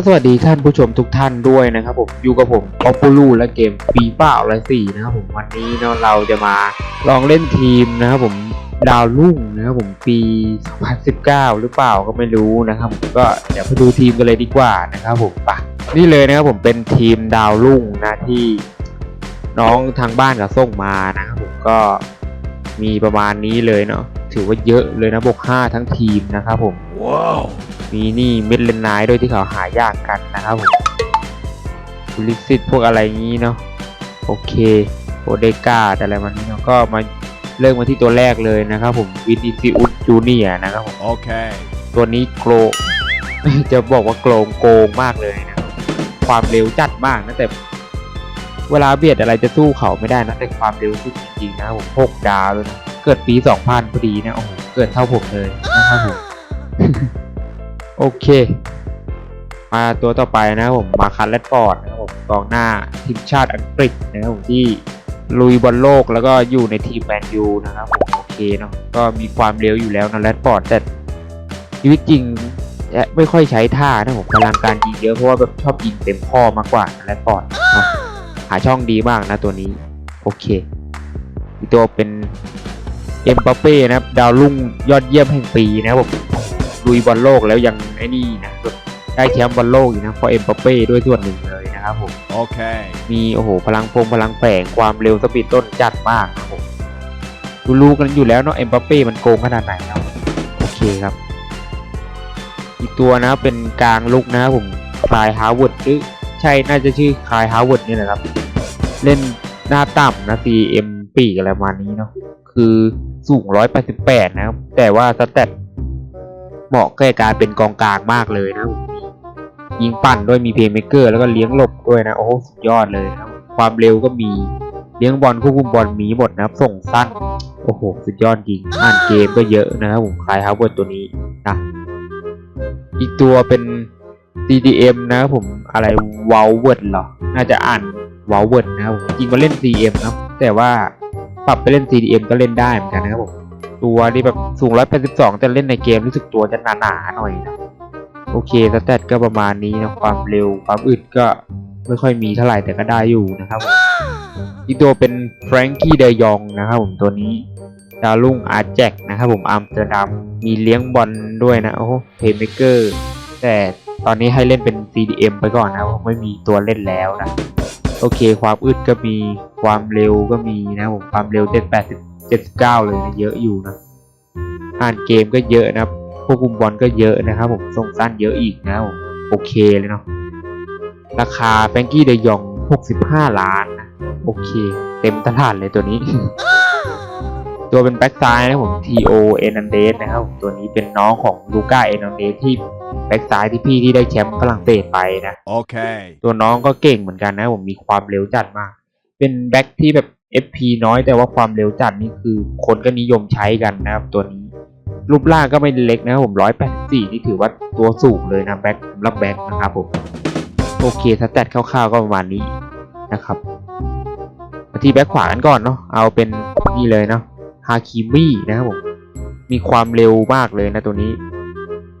็สวัสดีท่านผู้ชมทุกท่านด้วยนะครับผมอยู่กับผมออปปูลูและเกมปีเป้าอะไรสี่นะครับผมวันนี้เนาะเราจะมาลองเล่นทีมนะครับผมดาวรุ่งนะครับผมปี 2019 หรือเปล่าก็ไม่รู้นะครับผมก็เดี๋ยวไปดูทีมกันเลยดีกว่านะครับผมไปะนี่เลยนะครับผมเป็นทีมดาวรุ่งนะที่น้องทางบ้านกับส่งมานะครับผมก็มีประมาณนี้เลยเนาะถือว่าเยอะเลยนะบวก5ทั้งทีมนะครับผม Wow. มีนี่เม็ดเลนไนายด้วยที่เขาหายากกันนะครับผมลิซิตพวกอะไรงี้เนาะโอเคโอเดกาดอะไรมันนี้เนาะก็มาเริ่มมาที่ตัวแรกเลยนะครับผมวินิซิอุสจูเนียนะครับผม Okay. ตัวนี้โกลจะบอกว่าโกลงโกงมากเลยนะความเร็วจัดมากนะแต่เวลาเบียดอะไรจะสู้เขาไม่ได้นะแต่ความเร็วสุดจริงๆนะครับผมหกดาวเลยนะเกิดปี 2000พอดีนะโอ้โหเกิดเท่าผมเลยนะครับผม โอเค มาตัวต่อไปนะครับผมมาคันแรดฟอร์ดนะครับผมกองหน้าทีมชาติอังกฤษนะครับผมที่ลุยบอลโลกแล้วก็อยู่ในทีมแมนยูนะครับผมโอเคเนาะก็มีความเร็วอยู่แล้วนะแรดฟอร์ดแต่ชีวิตจริงไม่ค่อยใช้ท่านะผมพลังการยิงเยอะเพราะว่าแบบชอบยิงเต็มข้อมากกว่าแรดฟอร์ดนะหาช่องดีมากนะตัวนี้ โอเคอีกตัวเป็นเอ็มบัปเป้นะครับ ดาวรุ่งยอดเยี่ยมแห่งปีนะครับผม ลุยบอลโลกแล้วยังไอ้นี่นะแบบได้แชมป์บอลโลกอยู่นะเพราะเอ็มบัปเป้ด้วยส่วนหนึ่งเลยนะครับผม Okay. มีโอ้โหพลังพงพลังแฝงความเร็วสปีดต้นจัดมากครับผมรู้ๆกันอยู่แล้วเนาะเอ็มบัปเป้มันโกงขนาดไหนครับโอเคครับ อีกตัวนะเป็นกลางลุกนะครับผมคลายฮาวเวิร์ดหรือใช่น่าจะชื่อคลายฮาวเวิร์ดนี่แหละครับ เล่นหน้าต่ำนะ CM ปีกอะไรประมาณนี้เนาะคือสูง 188 นะครับ แต่ว่าสเตต เหมาะแก่การเป็นกองกลางมากเลยนะผมยิงปั่นด้วยมีเพย์เมเกอร์แล้วก็เลี้ยงหลบด้วยนะโอ้โหสุดยอดเลยนะความเร็วก็มีเลี้ยงบอลควบคุมบอลมีหมดนะครับ ส่งสั้นโอ้โหสุดยอดจริงอ่านเกมก็เยอะนะครับผมคลายฮาวเวิร์ดตัวนี้นะอีกตัวเป็น CDM นะครับผมอะไรวอลเวิร์ดเหรอ น่าจะอ่านวอลเวิร์ดนะครับจริงมาเล่น CM นะครับ แต่ว่าปรับไปเล่น CDM ก็เล่นได้เหมือนกันนะครับผม ตัวนี้แบบสูง 182 แต่เล่นในเกมรู้สึกตัวจะหนาๆหน่อยนะโอเคสแตทก็ประมาณนี้นะความเร็วความอึดก็ไม่ค่อยมีเท่าไหร่แต่ก็ได้อยู่นะครับผมอีกตัวเป็นแฟรงกี้เดยองนะครับผมตัวนี้ดาวรุ่งอาร์แจ็คนะครับผมอัมสเตอร์ดัมมีเลี้ยงบอลด้วยนะโอ้เพย์เมเกอร์แต่ตอนนี้ให้เล่นเป็น CDM ไปก่อนนะเพราะไม่มีตัวเล่นแล้วนะ โอเค ความอึดก็มีความเร็วก็มีนะผมความเร็วเจ็ดแปดสิบเจ็ดเก้าเลยนะเยอะอยู่นะอ่านเกมก็เยอะนะครับควบคุมบอลก็เยอะนะครับผมส่งสั้นเยอะอีกนะผมโอเคเลยเนาะราคาแฟงกี้เดยองหกสิบห้าล้านนะโอเค เต็มตลาดเลยตัวนี้ ตัวเป็นแบ็กซ้ายนะผม T.O. e n a n d e z นะครับ ตัวนี้เป็นน้องของลูก้าเอ n a n d e z ที่ แบ็กซ้ายที่พี่ที่ได้แชมป์ฝรั่งเศสไปนะ Okay. ตัวน้องก็เก่งเหมือนกันนะ ผมมีความเร็วจัดมาก เป็นแบ็คที่แบบ FP น้อยแต่ว่าความเร็วจัดนี่คือคนก็นิยมใช้กันนะครับตัวนี้ รูปร่างก็ไม่เล็กนะครับผม184นี่ถือว่าตัวสูงเลยนะแบ็คสำหรับแบ็คนะครับผมโอเคสแตทคร่าวๆก็ประมาณนี้นะครับมาที่แบ็คขวากันก่อนเนาะเอาเป็นนี่เลยเนาะฮาคิมี่นะครับผมมีความเร็วมากเลยนะตัวนี้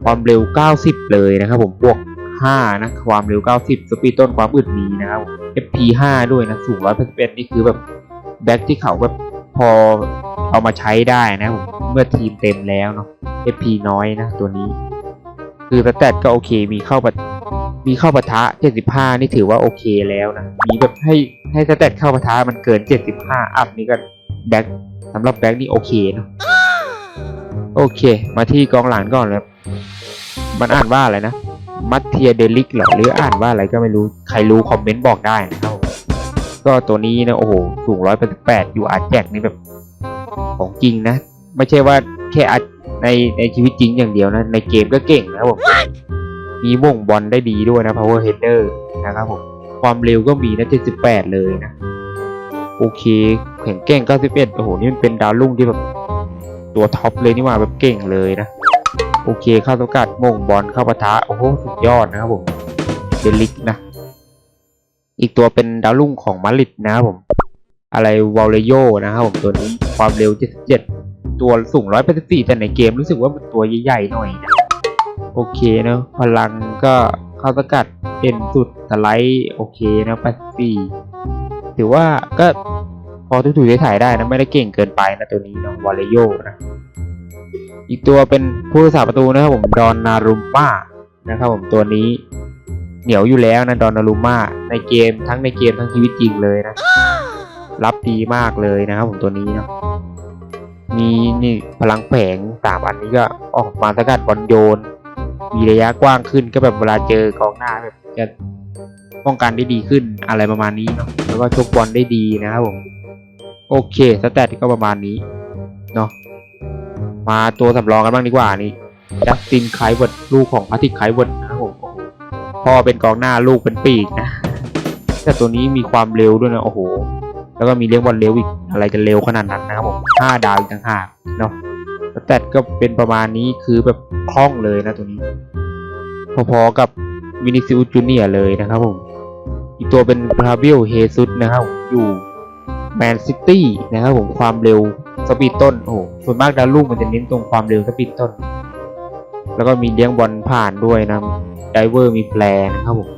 ความเร็ว 90 เลยนะครับผมบวก 5 นะ ความเร็ว 90 สปีดต้นความอึดมีนะครับ FP 5 ด้วยนะสูง181 นี่คือแบบแบ็คที่เขาแบบพอเอามาใช้ได้นะผมเมื่อทีมเต็มแล้วเนาะ FP น้อยนะตัวนี้ คือสแตทก็โอเคมีเข้าปะมีเข้าปะทะ 75 นี่ถือว่าโอเคแล้วนะ มีแบบให้ให้สแตทเข้าปะทะมันเกิน 75 อัพนี่ก็แบ็คสำหรับแบ็คนี่โอเคเนาะโอเค มาที่กองหลังก่อนเลย มันอ่านว่าอะไรนะ มัตเทียเดลิกเหรอหรืออ่านว่าอะไรก็ไม่รู้ ใครรู้คอมเมนต์บอกได้นะครับผมก็ตัวนี้นะโอ้โห สูงร้อยแปดสิบแปดอยู่อาร์แจกนี่แบบ ของจริงนะ ไม่ใช่ว่าแค่อาร์ในในชีวิตจริงอย่างเดียวนะ ในเกมก็เก่งนะครับผม มีม่งบอลได้ดีด้วยนะ power header นะครับผม ความเร็วก็มีนะ78เลยนะ โอเค แข็งแกร่ง91โอ้โห นี่มันเป็นดาวรุ่งที่แบบ ตัวท็อปเลยนี่หว่าแบบเก่งเลยนะ โอเคเข้าสกัดมงบอลเข้าปะทะโอ้โหสุดยอดนะครับผมเดลิกนะ อีกตัวเป็นดาวรุ่งของมาริดนะครับผม อะไรวอลเลโยนะครับผมตัวนี้ความเร็ว 77 ตัวสูง 184 แต่ในเกมรู้สึกว่ามันตัวใหญ่ๆหน่อยนะโอเคเนะพลังก็เข้าสกัดเอ็นสุดสไลด์โอเคนะ84ถือว่าก็พอถูๆถ่ายได้นะ ไม่ได้เก่งเกินไปนะตัวนี้นะวาเลโยนะ อีกตัวเป็นผู้รักษาประตูนะครับผมดอนนารุมม่านะครับผมตัวนี้เหนียวอยู่แล้วนะดอนนารุมม่าในเกมทั้งในเกมทั้งชีวิตจริงเลยนะ รับดีมากเลยนะครับผมตัวนี้เนาะมีนี่พลังแผงสามอันนี้ก็ออกมาสกัดบอลโยน มีระยะกว้างขึ้นก็แบบเวลาเจอกองหน้าแบบจะป้องกันได้ดีขึ้นอะไรประมาณนี้เนาะแล้วก็ชกบอลได้ดีนะครับผมโอเคสแตทก็ประมาณนี้เนาะ มาตัวสำรองกันบ้างดีกว่านี่จัสตินไคเวิร์ดลูกของพาทิกไคเวิร์ดนะผมพ่อเป็นกองหน้าลูกเป็นปีกนะแต่ตัวนี้มีความเร็วด้วยนะโอ้โห แล้วก็มีเลี้ยงบอลเร็วอีกอะไรจะเร็วขนาดนั้นนะครับผมห้าดาวอีกต่างหากเนาะแตทก็เป็นประมาณนี้คือแบบคล่องเลยนะตัวนี้ พอๆกับวินิซิอุจูเนียเลยนะครับผมอีกตัวเป็นบราเบิลเฮซุสนะครับผมอยู่แมนซิตี้นะครับผมความเร็ว สปีดต้นโอ้โหส่วนมากดาวลูกมันจะเน้นตรงความเร็วสปีดต้น แล้วก็มีเลี้ยงบอลผ่านด้วยนะไดเวอร์มีแปลนะครับผม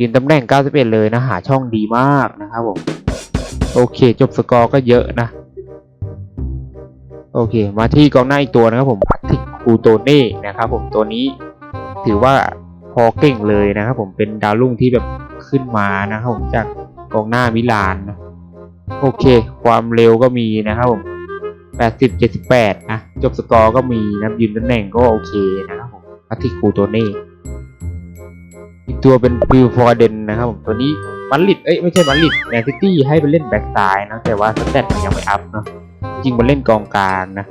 ยืนตำแหน่ง 91 เลยนะ หาช่องดีมากนะครับผม โอเค จบสกอร์ก็เยอะนะ โอเค มาที่กองหน้าอีกตัวนะครับผมพัทติกคูโตเน่นะครับผมตัวนี้ถือว่าพอเก่งเลยนะครับผมเป็นดาวรุ่งที่แบบขึ้นมานะครับผมจากกองหน้ามิลานนะ โอเค ความเร็วก็มีนะครับผม80 78นะจบสกอร์ก็มีนะยืนตำแหน่งก็โอเคนะครับผมพัทติกคูโตเน่อีกตัวเป็นฟิลฟอร์เดนนะครับผมตัวนี้มันลิดเอ้ยไม่ใช่มันลิดแมนซิตี้ให้ไปเล่นแบ็กซ้ายนะแต่ว่าสเตตมันยังไม่อัพเนาะจริงมันเล่นกองกลางนะ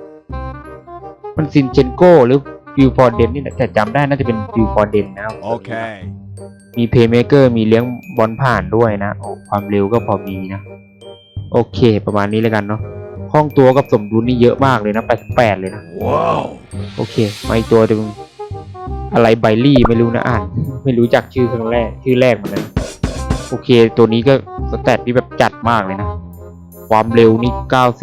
มันซินเชนโกหรือฟิลฟอร์เดนนี่แหละแต่จำได้น่าจะเป็นฟิลฟอร์เดนนะครับ Okay. มีเพย์เมเกอร์มีเลี้ยงบอลผ่านด้วยนะโอ้ความเร็วก็พอมีนะ โอเค ประมาณนี้เลยกันเนาะคล่องตัวกับสมดุลนี่เยอะมากเลยนะ88เลยนะ Wow. โอเคมาอีกตัวหนึ่งอะไรไบลี่ไม่รู้นะอ่าน ไม่รู้จักชื่อครั้งแรกชื่อแรกเหมือนกันโอเค ตัวนี้ก็สแตทที่แบบจัดมากเลยนะ ความเร็วนี่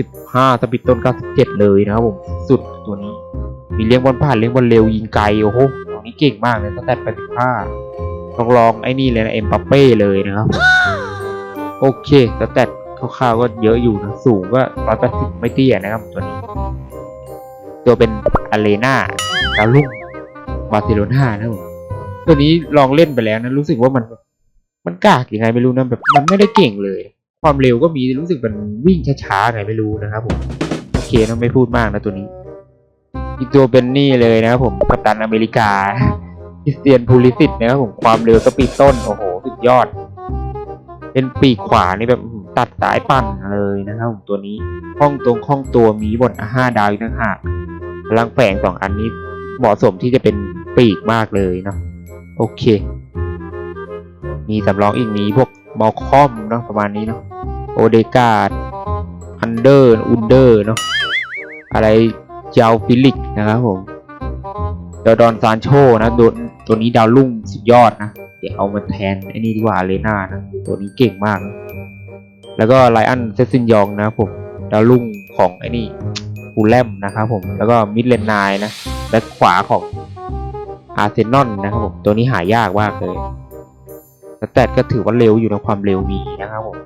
95 สปีดต้น 97 เลยนะครับผม สุดตัวนี้ มีเลี้ยงบอลผ่านเลี้ยงบอลเร็วยิงไกล โอ้โหตัวนี้เก่งมากเลยสแตท85ลองลองไอ้นี่เลยนะ เอ็มปัปเป้เลยนะครับผมโอเค สแตท คร่าวๆก็เยอะอยู่นะสูงก็180ไม่เตี้ยนะครับตัวนี้ ตัวเป็นอาเลนาดาวรุ่งบาร์เซโลนานะครับผมตัวนี้ลองเล่นไปแล้วนะรู้สึกว่ามันมันกากยังไงไม่รู้นะแบบมันไม่ได้เก่งเลย ความเร็วก็มีรู้สึกมันวิ่งช้าๆไงไม่รู้นะครับผมโอเคนะไม่พูดมากนะตัวนี้ อีกตัวเป็นนี่เลยนะครับผมกัปตันอเมริกาคริสเตียนพูลิสิตนะครับผมความเร็วสปีดต้นโอ้โหสุดยอด เป็นปีกขวานี่แบบ ตัดสายปั่นเลยนะครับผมตัวนี้ห้องตรงห้องตัวมีบนห้าดาวอีกต่างหากพลังแฝงสองอันนี้เหมาะสมที่จะเป็นปีกมากเลยเนาะโอเค มีสำรองอีกมีพวกมอลคอมเนาะประมาณนี้เนาะโอเดกาดอันเดอร์อุนเดอร์เนาะอะไรเจาฟิลิกนะครับผมเดดอนซานโชนะโดนตัวนี้ดาวรุ่งสุดยอดนะ เดี๋ยวเอามาแทนไอ้นี่ดีกว่าเลน่านะ ตัวนี้เก่งมากนะ แล้วก็ไลอันเซซินยองนะครับผมดาวรุ่งของไอ้นี่ฟูลแลมนะครับผมแล้วก็มิดเลนไนนะแบ็คขวาของอาร์เซนอลนะครับผมตัวนี้หายากมากเลยสแตทก็ถือว่าเร็วอยู่ในความเร็วมีนะครับผม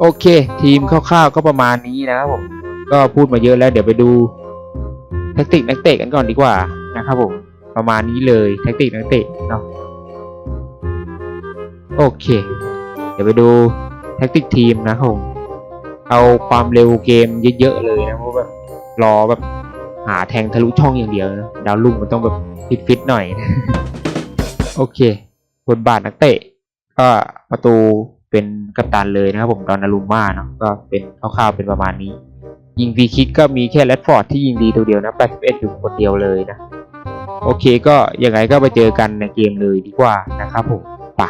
โอเค ทีมคร่าวๆก็ประมาณนี้นะครับผมก็พูดมาเยอะแล้วเดี๋ยวไปดูแท็กติกนักเตะกันก่อนดีกว่านะครับผมประมาณนี้เลยแท็กติกนักเตะเนาะโอเค เดี๋ยวไปดู แท็กติกทีมนะครับผมเอาความเร็วเกมเยอะๆเลยนะเพราะแบบรอแบบหาแทงทะลุช่องอย่างเดียวนะดาวลุ่งมันต้องแบบฟิตๆหน่อย โอเคบทบาทนักเตะ ก็ประตูเป็นกัปตันเลยนะครับผมดอนนารุมม่าเนาะก็เป็นคร่าวๆเป็นประมาณนี้ ยิงฟรีคิกก็มีแค่แรดฟอร์ดที่ยิงดีตัวเดียวนะ81อยู่คนเดียวเลยนะ โอเคก็ยังไงก็ไปเจอกันในเกมเลยดีกว่านะครับผมปะ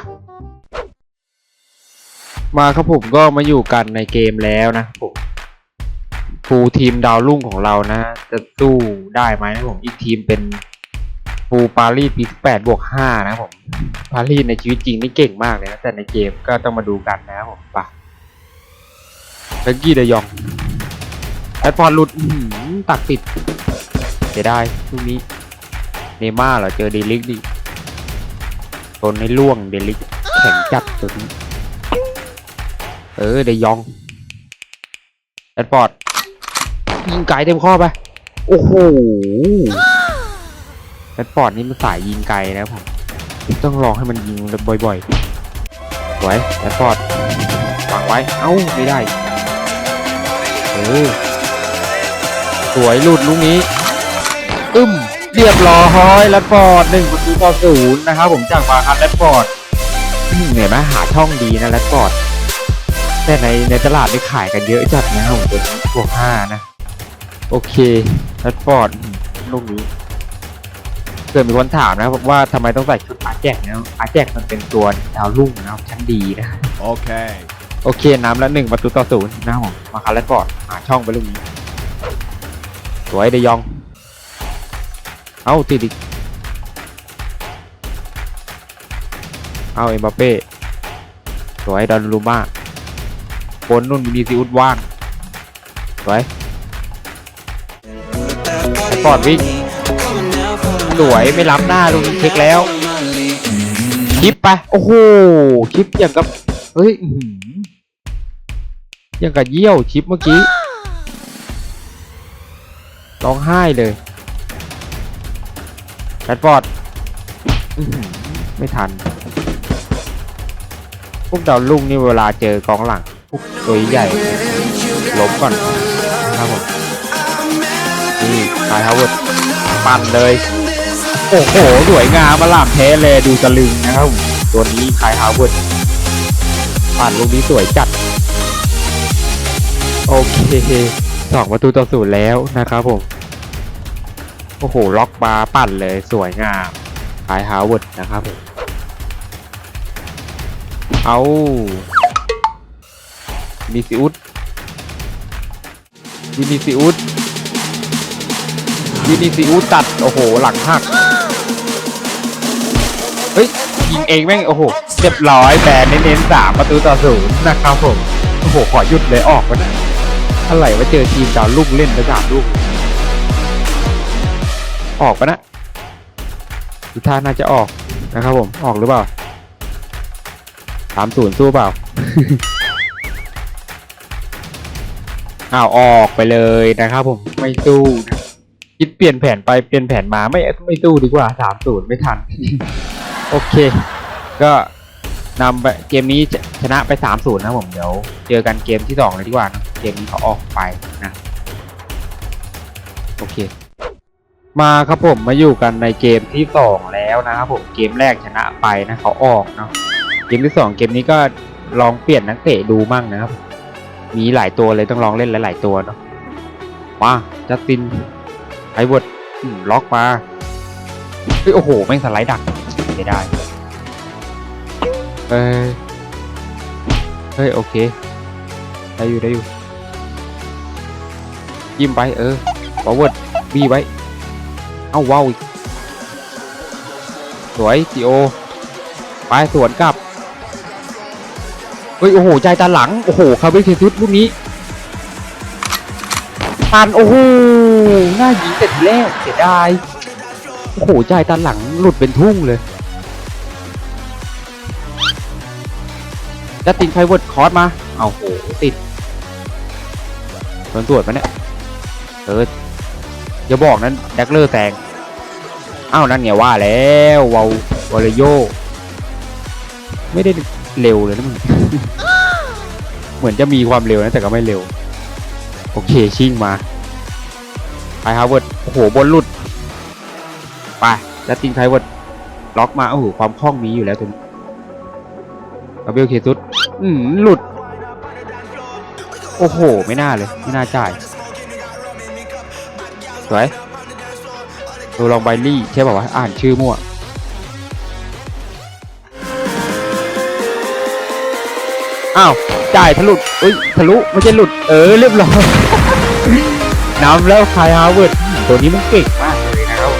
มาครับผมก็มาอยู่กันในเกมแล้วนะผมฟูลทีมดาวรุ่งของเรานะ จะสู้ได้ไหมนะผมอีกทีมเป็นฟูลปารีสปีแปดบวกห้านะผมปารีสในชีวิตจริงนี่เก่งมากเลยนะแต่ในเกมก็ต้องมาดูกันนะครับผมปะเบกกี้เดยองแอดฟอร์ดหลุดตักติดเสียดายลูกนี้เนม่าเหรอเจอเดลิกดิชนให้ล่วงเดลิกแข็งจัดตัวนี้ เออเดยองแอดปอร์ดยิงไกลเต็มข้อไป โอ้โหแอดปอร์ดนี่มันสายยิงไกลนะผมต้องลองให้มันยิงบ่อยๆสวยแอดปอร์ดวางไว้ เอ้าไม่ได้ เออ สวยหลุดลูกนี้ อึ้ม เรียบร้อยแรดฟอร์ดหนึ่งประตูต่อศูนย์นะครับผมจากมาคันแรดฟอร์ดอืมเนี่ยนะหาช่องดีนะแรดฟอร์ด แต่ในในตลาดได้ขายกันเยอะจัดนะครับผมตัวนี้พวกห้านะ โอเคแรดฟอร์ดอืมลูกนี้เกิดมีคนถามนะครับว่าทำไมต้องใส่ชุดอาแจกนะอาแจกมันเป็นตัวดาวรุ่งนะครับชั้นดีนะ Okay. โอเคน้ำละหนึ่งประตูต่อศูนย์นะครับผมมาคาร์ลฟอร์ดหาช่องไปลูกนี้สวยเดยอง เอาติดอีกเอาเอ็มบัปเป้สวยดอนลูม่า บนนุ่นวินีซิอุสว่างสวยฟอร์ดวิ่งสวยไม่รับหน้าลูกนี้เช็คแล้วคลิปไปโอ้โหคลิปอย่างกับเฮ้ยอื้อหือยังกับเยี่ยวชิปเมื่อกี้ร้องไห้เลยแรดฟอร์ดไม่ทัน พวกดาวลุ่งนี่เวลาเจอกองหลัง พวกตัวใหญ่ล้มก่อนนะครับผมนี่คายฮาวเวิร์ดปั่นเลย โอ้โหสวยงามมาลามแท้เลยดูตะลึงนะครับผมตัวนี้คายฮาวเวิร์ดปั่นลูกนี้สวยจัด โอเคสองประตูต่อศูนย์แล้วนะครับผม โอ้โห ล็อกบาร์ปั่นเลยสวยงามคายฮาวเวิร์ดนะครับผมเอา วินิซิอุสวินิซิอุสวินิซิอุสตัด โอ้โห หลังหัก เฮ้ย ยิงเองแม่ง โอ้โหเรียบร้อยแบนเน้นๆสามประตูต่อศูนย์นะครับผม โอ้โห ขอหยุดเลยออกวะนะอะไรว่าเจอทีมดาวลูกเล่นไปสามลูก ออกปะนะดูท่าน่าจะออกนะครับผม ออกหรือเปล่าสามศูนย์สู้เปล่า อ้าวออกไปเลยนะครับผมไม่สู้นะคิดเปลี่ยนแผนไปเปลี่ยนแผนมาไม่ไม่สู้ดีกว่าสามศูนย์ไม่ทัน โอเค ก็นำไปเกมนี้ชนะไปสามศูนย์นะผมเดี๋ยวเจอกันเกมที่สองเลยดีกว่านะเกมนี้เขาออกไปนะโอเค มาครับผมมาอยู่กันในเกมที่สองแล้วนะครับผมเกมแรกชนะไปนะเขาออกเนาะเกมที่สองเกมนี้ก็ลองเปลี่ยนนักเตะดูมั่งนะครับ มีหลายตัวเลยต้องลองเล่นหลายๆตัวเนาะมาจัสตินไอเวิร์ดอืมล็อกมาเฮ้ยโอ้โหแม่งสไลด์ดักไม่ได้เอ้ยเฮ้ยโอเคได้อยู่ได้อยู่ยิ้มไปเออฟอร์เวิร์ดบีไว้เอ้าว้าวสวยจีโอไปสวนกลับ เฮ้ยโอ้โหใจตาหลังโอ้โหคาร์เบเทซุสลูกนี้ตันโอ้โหหน้ายิงแต่ทีแรกเสียดายโอ้โหใจตาหลังหลุดเป็นทุ่งเลยจะตินไฟเวิร์ดคอร์สมาเอาโหติดโดนตรวจปะเนี่ยเอออย่าบอกนั้นแดกเลอร์แซงอ้าวนั่นไงว่าแล้ววาววอลโยไม่ได้เร็วเลยนะมึง เหมือนจะมีความเร็วนะแต่ก็ไม่เร็ว โอเคชิ่งมาไปฮาวเวิร์ดโอ้โหบนหลุดไปแล้วติงไทเวิร์ดล็อกมาโอ้โหความคล่องมีอยู่แล้วตัวนี้กาเบลเคซุสอืมหลุด โอ้โห ไม่น่าเลย ไม่น่าจ่าย สวยดูลองไบลี่ใช่ป่าววะอ่านชื่อมั่ว อ้าวจ่ายทะลุเอ้ยทะลุไม่ใช่หลุด เออเรียบร้อยน้ำแล้วคายฮาวเวิร์ดตัวนี้มันเก่งมากเลยนะครับ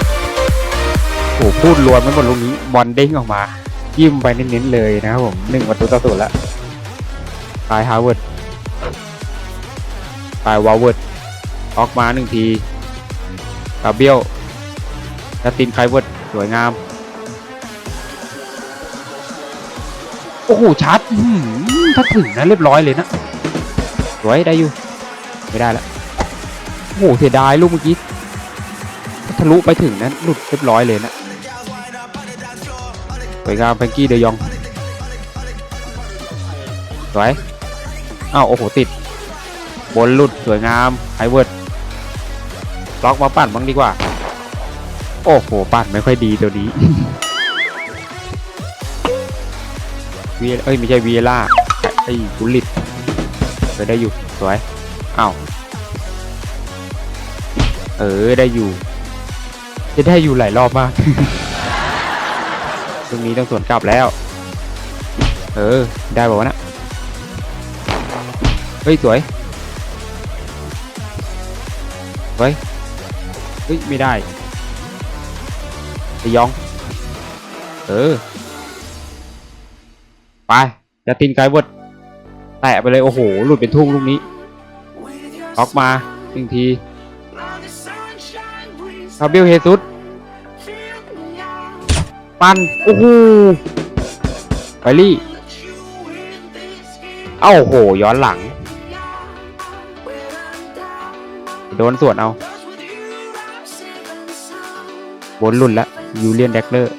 โอ้โหพูดรวมไม่หมดลูกนี้บอลเด้งออกมา ยิ้มไปเน้นๆเลยนะครับผมหนึ่งประตูต่อศูนย์ล้วคายฮาวเวิร์ดคายวาเวิร์ดออกมาหนึ่งทีกาเบียวจัสตินไคเวิร์ดสวยงาม โอ้โหชาร์จถ้าถึงนะเรียบร้อยเลยนะสวยได้อยู่ ไม่ได้ละโอ้โหเสียดายลูกเมื่อกี้ทะลุไปถึงนั้นหลุดเรียบร้อยเลยนะสวยงามแฟงกี้เดยองสวยอ้าวโอ้โหติด บนหลุดสวยงามไฮเวิร์ดล็อกมาปั่นบ้างดีกว่า โอ้โห ปั่นไม่ค่อยดีตัวนี้ วีเอ้ยไม่ใช่วีล่าไอ้บุลลิตเคยได้อยู่สวยอ้าวเออได้อยู่ จะได้อยู่หลายรอบมากตรงนี้ต้องสวนกลับแล้ว เออ ได้บอกว่านะเฮ้ย สวยเฮ้ยเฮ้ย ไม่ได้ไปยอง เออ ไปจะตินไกด์เวิร์ดแตะไปเลย โอ้โห หลุดเป็นทุ่งลูกนี้ออกมาหนึ่งทีคาเบลเฮซุสปันโอ้โหไปลี่เอ้าโห ย้อนหลัง โดนสวนเอาบนหลุดละยูเลียนแดกเลอร์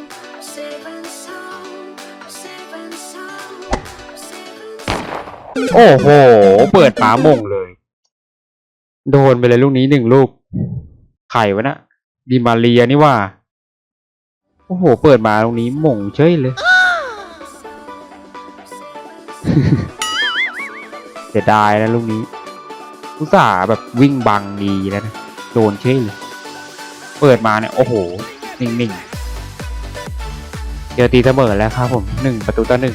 โอ้โห เปิดฝาโมงเลย โดนไปเลยลูกนี้หนึ่งลูก ไข่วะนะดิมาเรียนี่ว่า โอ้โห เปิดมาตรงนี้หม่งเฉยเลยเสียดายนะลูกนี้อุตส่าห์แบบวิ่งบังดีแล้วนะโดนเฉยเลย เปิดมาเนี่ย โอ้โหนิ่งๆเจอตีเสมอแล้วครับผมหนึ่งประตูต่อหนึ่ง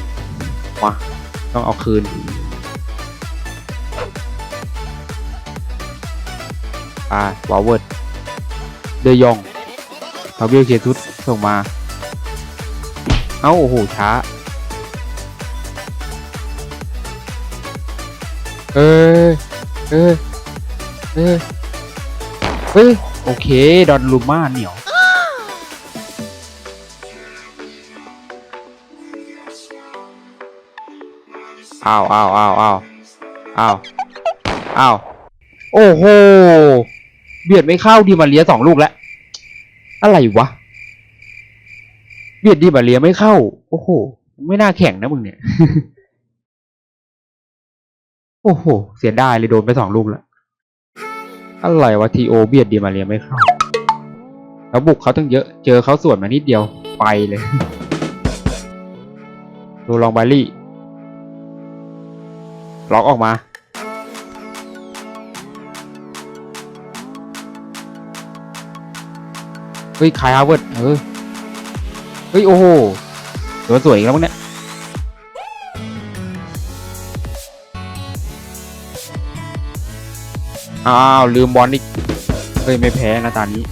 มาต้องเอาคืน อ่าวอลเวิร์ดเดยองพาเวลเคทุสส่งมา เอ้า โอ้โห ช้า เออเออเออเฮ้ย โอเค ดอนลูมาเหนียวอ้าวอ้าวอ้าวอ้าวอ้าวอ้าวโอ้โห เบียดไม่เข้าดีมาเลียสองลูกแล้ว อะไรวะ เบียดดีมาเลียไม่เข้า โอ้โห ไม่น่าแข่งนะมึงเนี่ย โอ้โห เสียดายเลยโดนไปสองลูกแล้ว อะไรวะทีโอเบียดดีมาเลียไม่เข้า แล้วบุกเขาตั้งเยอะ เจอเขาสวนมานิดเดียว ไปเลยดูลองบาลี่ล็อกออกมา เฮ้ยคายฮาเวิร์ดเออเฮ้ยโอ้โหสวยสวยอีกแล้วมั้งเนี่ยอ้าวลืมบอลอีกเฮ้ยไม่แพ้นะตอนนี้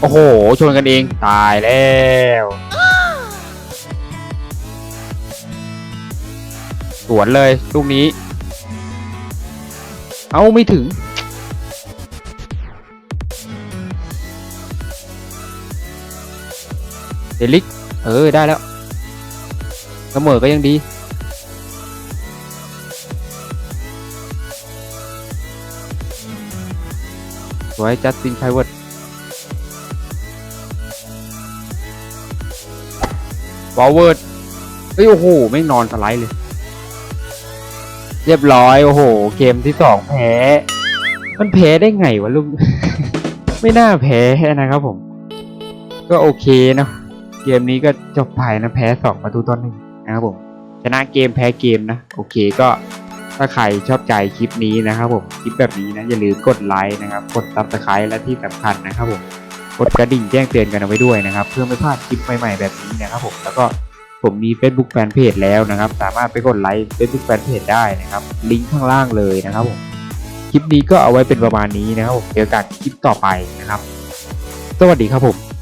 โอ้โหชนกันเองตายแล้วสวนเลยลูกนี้ เอาไม่ถึง เดลิกเออได้แล้วเสมอก็ยังดี สวยจัสตินไพเวิร์ดบอลเวิร์ดเฮ้ยโอ้โห ไม่นอนสไลด์เลย เรียบร้อย โอ้โห เกมที่สองแพ้ มันแพ้ได้ไงวะลูก ไม่น่าแพ้นะครับผม ก็โอเคเนาะ เกมนี้ก็จบไปนะแพ้สองประตูต่อหนึ่งนะครับผมชนะเกมแพ้เกมนะโอเคก็ถ้าใครชอบใจคลิปนี้นะครับผมคลิปแบบนี้นะอย่าลืมกดไลค์นะครับกดซับสไครต์และที่สำคัญนะครับผมกดกระดิ่งแจ้งเตือนกันเอาไว้ด้วยนะครับ เพื่อไม่พลาดคลิปใหม่ๆ แบบนี้นะครับผมแล้วก็ผมมี Facebook Fanpage แล้วนะครับ สามารถไปกดไลค์ Facebook Fanpage ได้นะครับ ลิงก์ข้างล่างเลยนะครับผมคลิปนี้ก็เอาไว้เป็นประมาณนี้นะครับผมเจอกันคลิปต่อไปนะครับ สวัสดีครับผม